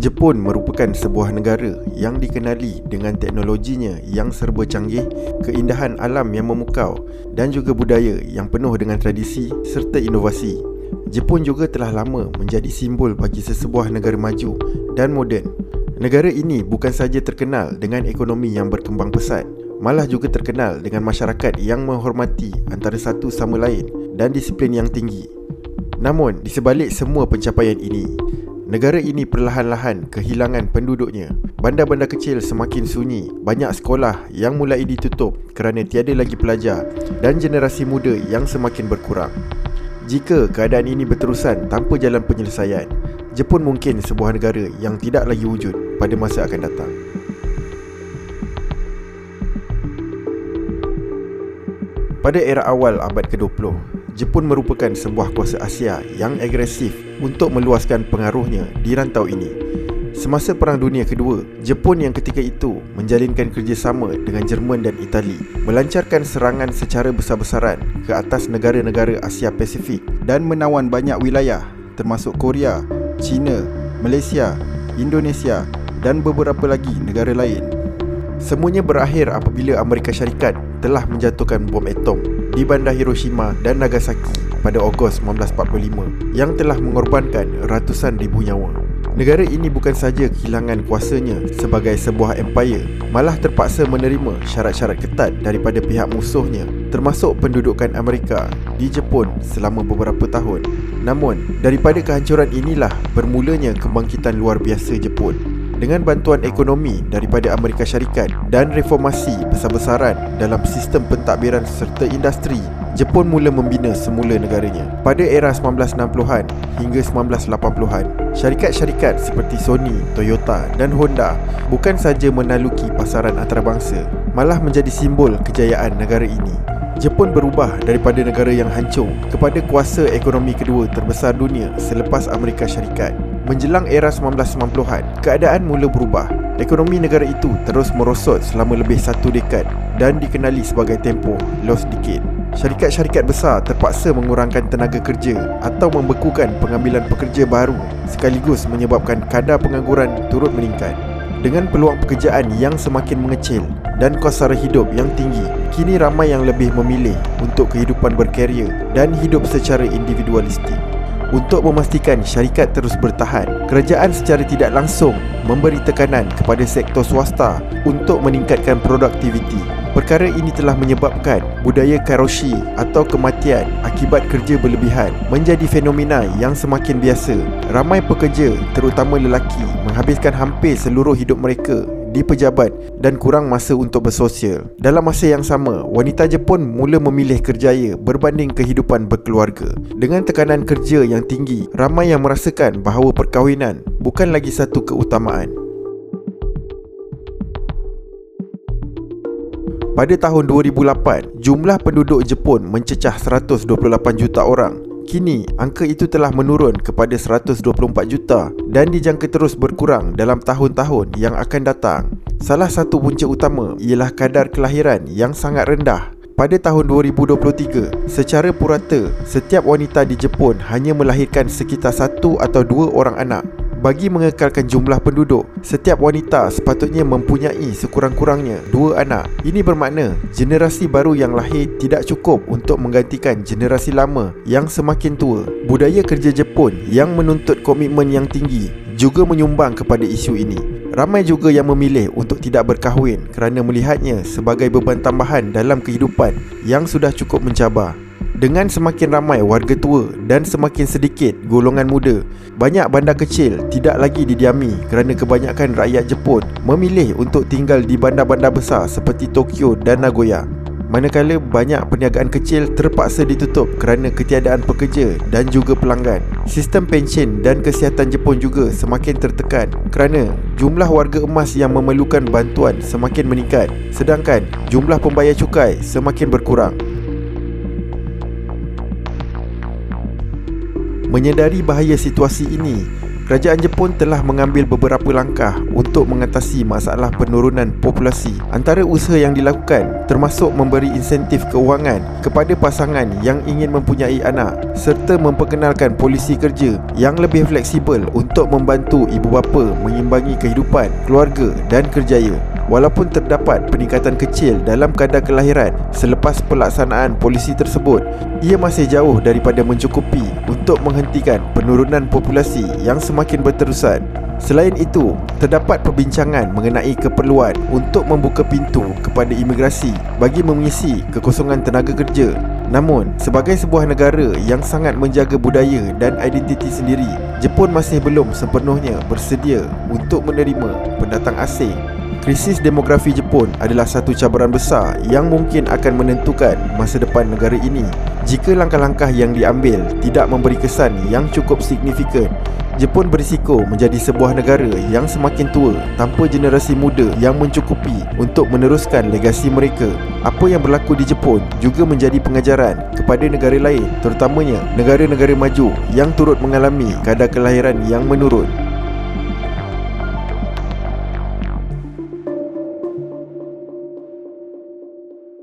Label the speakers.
Speaker 1: Jepun merupakan sebuah negara yang dikenali dengan teknologinya yang serba canggih, keindahan alam yang memukau dan juga budaya yang penuh dengan tradisi serta inovasi. Jepun juga telah lama menjadi simbol bagi sesebuah negara maju dan moden. Negara ini bukan saja terkenal dengan ekonomi yang berkembang pesat, malah juga terkenal dengan masyarakat yang menghormati antara satu sama lain dan disiplin yang tinggi. Namun, di sebalik semua pencapaian ini, Negara ini perlahan-lahan kehilangan penduduknya. Bandar-bandar kecil semakin sunyi, banyak sekolah yang mulai ditutup kerana tiada lagi pelajar dan generasi muda yang semakin berkurang. Jika keadaan ini berterusan tanpa jalan penyelesaian, Jepun mungkin sebuah negara yang tidak lagi wujud pada masa akan datang. Pada era awal abad ke-20, Jepun merupakan sebuah kuasa Asia yang agresif untuk meluaskan pengaruhnya di rantau ini. Semasa Perang Dunia Kedua, Jepun yang ketika itu menjalinkan kerjasama dengan Jerman dan Itali melancarkan serangan secara besar-besaran ke atas negara-negara Asia Pasifik dan menawan banyak wilayah termasuk Korea, China, Malaysia, Indonesia dan beberapa lagi negara lain. Semuanya berakhir apabila Amerika Syarikat telah menjatuhkan bom atom di bandar Hiroshima dan Nagasaki pada Ogos 1945 yang telah mengorbankan ratusan ribu nyawa. Negara ini bukan saja kehilangan kuasanya sebagai sebuah empire, malah terpaksa menerima syarat-syarat ketat daripada pihak musuhnya termasuk pendudukan Amerika di Jepun selama beberapa tahun. Namun, daripada kehancuran inilah bermulanya kebangkitan luar biasa Jepun dengan bantuan ekonomi daripada Amerika Syarikat dan reformasi besar-besaran dalam sistem pentadbiran serta industri, Jepun mula membina semula negaranya. Pada era 1960-an hingga 1980-an, syarikat-syarikat seperti Sony, Toyota dan Honda bukan saja menaluki pasaran antarabangsa, malah menjadi simbol kejayaan negara ini. Jepun berubah daripada negara yang hancur kepada kuasa ekonomi kedua terbesar dunia selepas Amerika Syarikat. Menjelang era 1990-an, keadaan mula berubah. Ekonomi negara itu terus merosot selama lebih satu dekad dan dikenali sebagai tempoh lost decade. Syarikat-syarikat besar terpaksa mengurangkan tenaga kerja atau membekukan pengambilan pekerja baru sekaligus menyebabkan kadar pengangguran turut meningkat. Dengan peluang pekerjaan yang semakin mengecil dan kos sara hidup yang tinggi, kini ramai yang lebih memilih untuk kehidupan berkarier dan hidup secara individualistik. Untuk memastikan syarikat terus bertahan, kerajaan secara tidak langsung memberi tekanan kepada sektor swasta untuk meningkatkan produktiviti. Perkara ini telah menyebabkan budaya karoshi atau kematian akibat kerja berlebihan menjadi fenomena yang semakin biasa. Ramai pekerja, terutama lelaki, menghabiskan hampir seluruh hidup mereka di pejabat dan kurang masa untuk bersosial. Dalam masa yang sama, wanita Jepun mula memilih kerjaya berbanding kehidupan berkeluarga. Dengan tekanan kerja yang tinggi, ramai yang merasakan bahawa perkahwinan bukan lagi satu keutamaan. Pada tahun 2008, jumlah penduduk Jepun mencecah 128 juta orang Kini, angka itu telah menurun kepada 124 juta dan dijangka terus berkurang dalam tahun-tahun yang akan datang. Salah satu punca utama ialah kadar kelahiran yang sangat rendah. Pada tahun 2023, secara purata, setiap wanita di Jepun hanya melahirkan sekitar satu atau dua orang anak bagi mengekalkan jumlah penduduk, setiap wanita sepatutnya mempunyai sekurang-kurangnya dua anak. Ini bermakna generasi baru yang lahir tidak cukup untuk menggantikan generasi lama yang semakin tua. Budaya kerja Jepun yang menuntut komitmen yang tinggi juga menyumbang kepada isu ini. Ramai juga yang memilih untuk tidak berkahwin kerana melihatnya sebagai beban tambahan dalam kehidupan yang sudah cukup mencabar. Dengan semakin ramai warga tua dan semakin sedikit golongan muda, banyak bandar kecil tidak lagi didiami kerana kebanyakan rakyat Jepun memilih untuk tinggal di bandar-bandar besar seperti Tokyo dan Nagoya. Manakala banyak perniagaan kecil terpaksa ditutup kerana ketiadaan pekerja dan juga pelanggan. Sistem pensyen dan kesihatan Jepun juga semakin tertekan kerana jumlah warga emas yang memerlukan bantuan semakin meningkat sedangkan jumlah pembayar cukai semakin berkurang. Menyedari bahaya situasi ini, kerajaan Jepun telah mengambil beberapa langkah untuk mengatasi masalah penurunan populasi. Antara usaha yang dilakukan termasuk memberi insentif keuangan kepada pasangan yang ingin mempunyai anak serta memperkenalkan polisi kerja yang lebih fleksibel untuk membantu ibu bapa mengimbangi kehidupan, keluarga dan kerjaya. Walaupun terdapat peningkatan kecil dalam kadar kelahiran selepas pelaksanaan polisi tersebut, ia masih jauh daripada mencukupi untuk menghentikan penurunan populasi yang semakin berterusan. Selain itu, terdapat perbincangan mengenai keperluan untuk membuka pintu kepada imigrasi bagi mengisi kekosongan tenaga kerja. Namun, sebagai sebuah negara yang sangat menjaga budaya dan identiti sendiri, Jepun masih belum sepenuhnya bersedia untuk menerima pendatang asing Krisis demografi Jepun adalah satu cabaran besar yang mungkin akan menentukan masa depan negara ini jika langkah-langkah yang diambil tidak memberi kesan yang cukup signifikan. Jepun berisiko menjadi sebuah negara yang semakin tua tanpa generasi muda yang mencukupi untuk meneruskan legasi mereka. Apa yang berlaku di Jepun juga menjadi pengajaran kepada negara lain terutamanya negara-negara maju yang turut mengalami kadar kelahiran yang menurun.